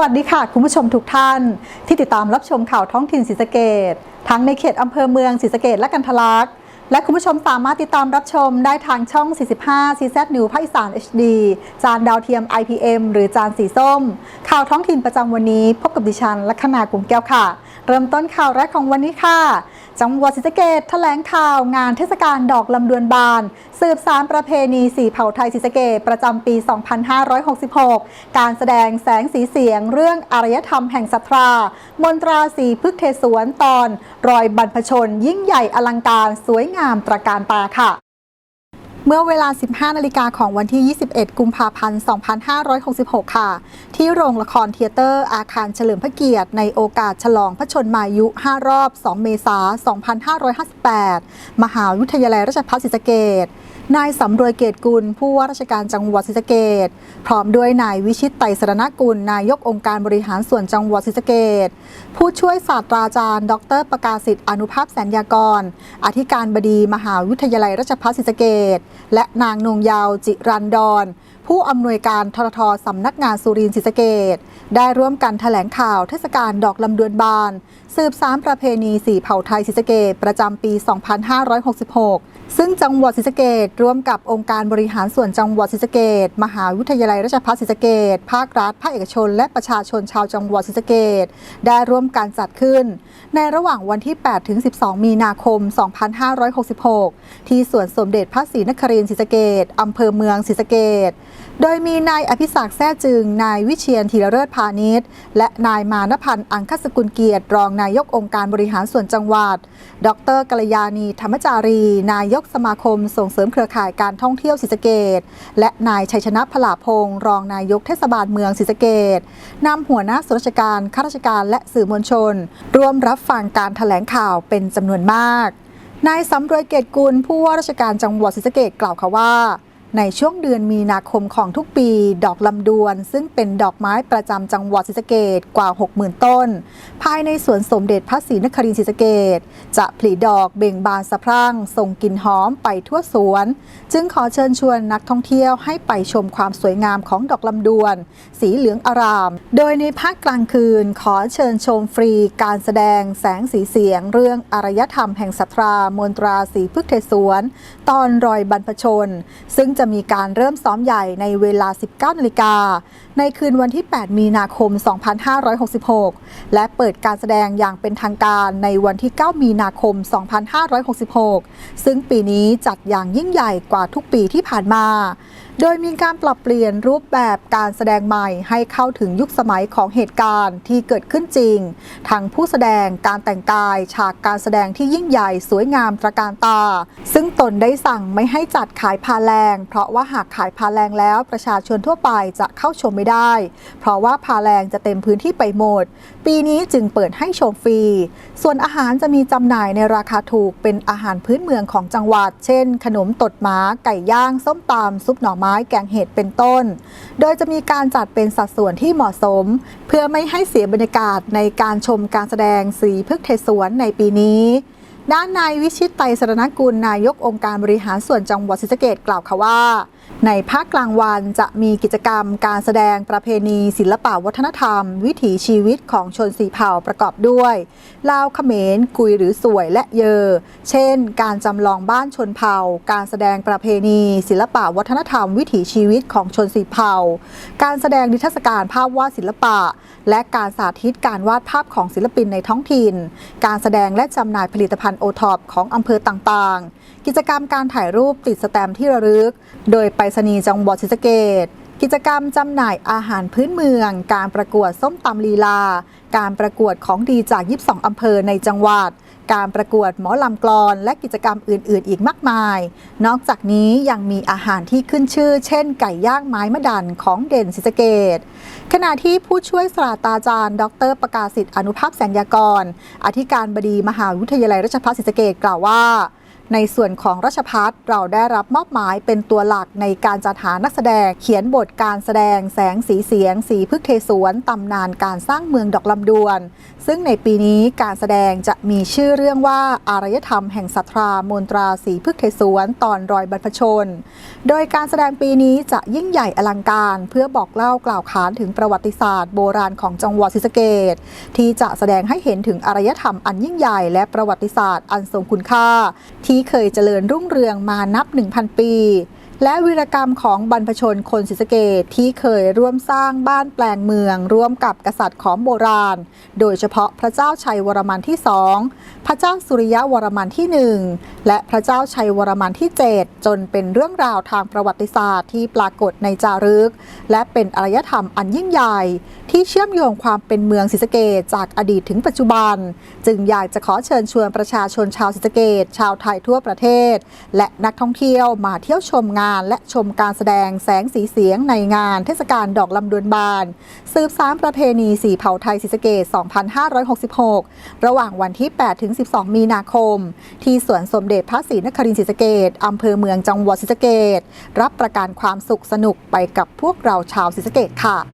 วัสดีค่ะ คุณผู้ชมทุกท่าน ที่ติดตามรับชมข่าวท้องถิ่นศรีสะเกดทั้งในเขตอำเภอเมืองศรีสะเกดและกันทลักษ์และคุณผู้ชมสามารถติดตามรับชมได้ทางช่อง 45 CZ New ภาคอีสาน HD จานดาวเทียม IPM หรือจานสีส้ม ข่าวท้องถิ่นประจำวันนี้ พบกับดิฉันลัคนากุมแก้วค่ะ เริ่มต้นข่าวแรกของวันนี้ค่ะ จังหวัดศรีสะเกดแถลงข่าวงานเทศกาลดอกลำดวนบาน สืบสารประเพณีสีเผ่าไทยศรีสะเกดประจำปี 2566 การแสดงแสงสีเสียงเรื่องอารยธรรมแห่งศรัทธามนตราสีพึกษ์เทสวนตอน รอยบรรพชน ยิ่งใหญ่อลังการสวยงามตระการตาค่ะ เมื่อเวลา 15 นาฬิกาของวันที่ 21 กุมภาพันธ์ 2566 ค่ะ ที่โรงละครเทเตอร์ อาคารเฉลิมพระเกียรติ ในโอกาสฉลองพระชนมายุ 5 รอบ 2 เมษายน 2558 มหาวิทยาลัยราชภัฏศรีสะเกษ นายสำรวยเกตกุล ผู้ว่าราชการจังหวัดศรีสะเกษพร้อมด้วยนายวิชิตไตรสรณกุล นายกองค์การบริหารส่วนจังหวัดศรีสะเกษผู้ช่วยศาสตราจารย์ ดร ประกาศิษฐ์อนุภาพแสนยากร อธิการบดีมหาวิทยาลัยราชภัฏศรีสะเกษและนางนงยาวจิรันดร ผู้อำนวยการทรทสำนักงานสุรินทร์ศรีสะเกษได้ร่วมกันแถลงข่าวเทศกาลดอกลำดวนบาน สืบสารประเพณีสีเผ่าไทยศรีสะเกษประจำปี 2566 ซึ่งจังหวัดศรีสะเกษร่วมกับองค์การบริหารส่วนจังหวัดศรีสะเกษมหาวิทยาลัยราชภัฏศรีสะเกษภาครัฐ ภาคเอกชน และประชาชนชาวจังหวัดศรีสะเกษได้ร่วมการจัดขึ้น ในระหว่างวันที่ 8 ถึง 12 มีนาคม 2566 ที่สวนสมเด็จพระศรีนครินทร์ศรีสะเกษอำเภอเมืองศรีสะเกษโดยมีนายอภิศักดิ์แท้จึง นายวิเชียนธีรเลิศพาณิชย์ และนายมานพันธ์อังคสกุลเกียรติรองนายกองค์การบริหารส่วนจังหวัด ดรกัลยาณีธรรมจารี นายกสมาคมส่งเสริมเครือข่ายการท่องเที่ยวศรีสะเกดและนายชัยชนะพลาพงศ์รองนายกเทศบาลเมืองศรีสะเกดนำหัวหน้าส่วนราชการข้าราชการและสื่อมวลชน ร่วมรับฟังการแถลงข่าวเป็นจำนวนมากนายสำรวยเกตกุลผู้ว่าราชการจังหวัดศรีสะเกดกล่าวค่ะว่า ในช่วงเดือนมีนาคมของทุกปี ดอกลำดวน ซึ่งเป็นดอกไม้ประจำจังหวัดศรีสะเกดกว่า 60,000 ต้น ภายในสวนสมเด็จพระศรีนครินทร์ศรีสะเกดจะผลิดอกเบ่งบานสะพรั่งส่งกลิ่นหอมไปทั่วสวน จึงขอเชิญชวนนักท่องเที่ยวให้ไปชมความสวยงามของดอกลำดวน สีเหลืองอาราม โดยในภาคกลางคืนขอเชิญชมฟรีการแสดงแสงสีเสียง เรื่องอารยธรรมแห่งศรัทธามนตราสีพึกษ์เทศวน ตอนรอยบรรพชน ซึ่งจะจะมีการเริ่มซ้อมใหญ่ในเวลา 19นาฬิกาในคืนวันที่ 8 มีนาคม 2566 และเปิดการแสดงอย่างเป็นทางการในวันที่ 9 มีนาคม 2566 ซึ่งปีนี้จัดอย่างยิ่งใหญ่กว่าทุกปีที่ผ่านมา โดยมีการปรับเปลี่ยนรูปแบบการแสดงใหม่ให้เข้าถึงยุคสมัยของเหตุการณ์ที่เกิดขึ้นจริง ทั้งผู้แสดงการแต่งกาย ฉากการแสดงที่ยิ่งใหญ่สวยงามตระการตา ซึ่งตนได้สั่งไม่ให้จัดขายพาแรงเพราะว่าหากขายพาแรงแล้วประชาชนทั่วไปจะเข้าชมไม่ได้ เพราะว่าพาแรงจะเต็มพื้นที่ไปหมด ปีนี้จึงเปิดให้ชมฟรี ส่วนอาหารจะมีจำหน่ายในราคาถูกเป็นอาหารพื้นเมืองของจังหวัด เช่น ขนมตดหมาไก่ย่างส้มตำซุปหน่อไม้ไม้แกงเห็ดเป็นต้น โดยจะมีการจัดเป็นสัดส่วนที่เหมาะสม เพื่อไม่ให้เสียบรรยากาศในการชมการแสดงสีพึกษ์เทศวนในปีนี้ ด้านนายวิชิตไตรสรณกุลนายกองค์การบริหารส่วนจังหวัดศรีสะเกษกล่าวค่ะว่า ในภาคกลางวันจะมีกิจกรรมการแสดงประเพณี ศิลปวัฒนธรรม วิถีชีวิตของชนสีเผ่าประกอบด้วยลาวเขมรกุยหรือสวยและเยอ เช่น การจำลองบ้านชนเผ่า การแสดงประเพณี ศิลปวัฒนธรรม วิถีชีวิตของชนสีเผ่า การแสดงนิทรรศการภาพวาดศิลปะ และการสาธิตการวาดภาพของศิลปินในท้องถิ่น การแสดงและจำหน่ายผลิตภัณฑ์โอท็อปของอำเภอต่างๆ กิจกรรมการถ่ายรูปติดสแตมที่ระลึก โดยไปรษณีย์จังหวัดศรีสะเกดกิจกรรมจำหน่ายอาหารพื้นเมือง การประกวดส้มตำลีลา การประกวดของดีจาก 22 อำเภอในจังหวัด การประกวดหมอลำกลอนและกิจกรรมอื่น ๆ อีกมากมาย นอกจากนี้ยังมีอาหารที่ขึ้นชื่อ เช่น ไก่ย่างไม้มะดันของเด่นศิสเกต ขณะที่ผู้ช่วยศาสตราจารย์ ดร ประกาศิษฐ์อนุภาพแสนยากร อธิการบดีมหาวิทยาลัยราชภัฏศรีสเกตกล่าวว่า ในส่วนของราชพัฒเราได้รับมอบหมายเป็นตัวหลักในการจัดหานักแสดง เขียนบทการแสดงแสงสีเสียง สีพึกเทสวนตำนานการสร้างเมืองดอกลำดวน ซึ่งในปีนี้การแสดงจะมีชื่อเรื่องว่าอารยธรรมแห่งศรัทธามนตราสีพึกเทสวนตอนรอยบรรพชน โดยการแสดงปีนี้จะยิ่งใหญ่อลังการเพื่อบอกเล่ากล่าวขานถึงประวัติศาสตร์โบราณของจังหวัดศรีสะเกษที่จะแสดงให้เห็นถึงอารยธรรมอันยิ่งใหญ่และประวัติศาสตร์อันทรงคุณค่าที่เคยเจริญรุ่งเรืองมานับ 1,000 ปี และวีรกรรมของบรรพชนคนศรีสะเกดที่เคยร่วมสร้างบ้านแปลงเมือง ร่วมกับกษัตริย์ของโบราณ โดยเฉพาะพระเจ้าชัยวรมันที่สองพระเจ้าสุริยะวรมันที่หนึ่งและพระเจ้าชัยวรมันที่ 7 จนเป็นเรื่องราวทางประวัติศาสตร์ที่ปรากฏในจารึก และเป็นอารยธรรมอันยิ่งใหญ่ ที่เชื่อมโยงความเป็นเมืองศรีสะเกดจากอดีตถึงปัจจุบัน จึงอยากจะขอเชิญชวนประชาชนชาวศรีสะเกดชาวไทยทั่วประเทศ และนักท่องเที่ยวมาเที่ยวชมงานและชมการแสดงแสงสีเสียงในงานเทศกาลดอกลำดวนบาน สืบสารประเพณีสีเผ่าไทยศรีสะเกด2566 ระหว่างวันที่ 8 ถึง 12 มีนาคม ที่สวนสมเด็จพระศรีนครินทร์ศรีสะเกดอำเภอเมืองจังหวัดศรีสะเกดรับประกันความสุขสนุกไปกับพวกเราชาวศรีสะเกดค่ะ